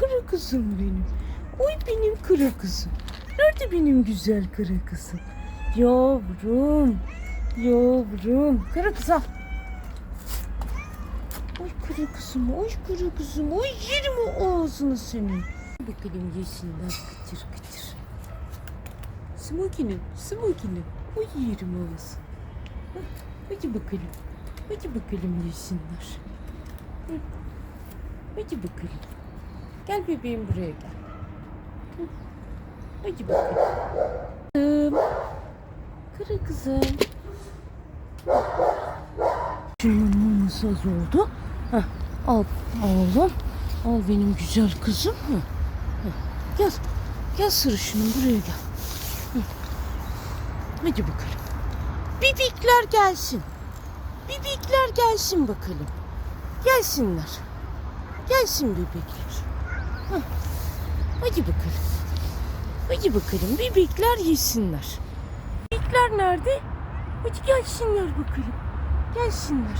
kara kızım benim. Oy benim kara kızım. Nerede benim güzel kara kızım? Yavrum. Yavrum. Kara kızım. Oy kara kızım, oy kara kızım, oy yerim o ağzını senin. Bakalım yesinler kıtır kıtır. Smokinim, smokinim, oy yerim ağzını. Hadi bakalım, hadi bakalım yesinler. Hı, Hadi bakalım. Gel bebeğim buraya gel. Hadi bakalım. Kara kızım. Şunun maması az oldu. Heh, al oğlum. Al benim güzel kızım. Heh, heh. Gel. Gel sarışınım buraya gel. Hı. Hadi bakalım. Bibikler gelsin. Bibikler gelsin bakalım. Gelsinler. Gelsin bebekler. Hadi bakalım. Hadi bakalım bebekler yesinler. Bebekler nerede? Hadi gelsinler bakalım. Gelsinler.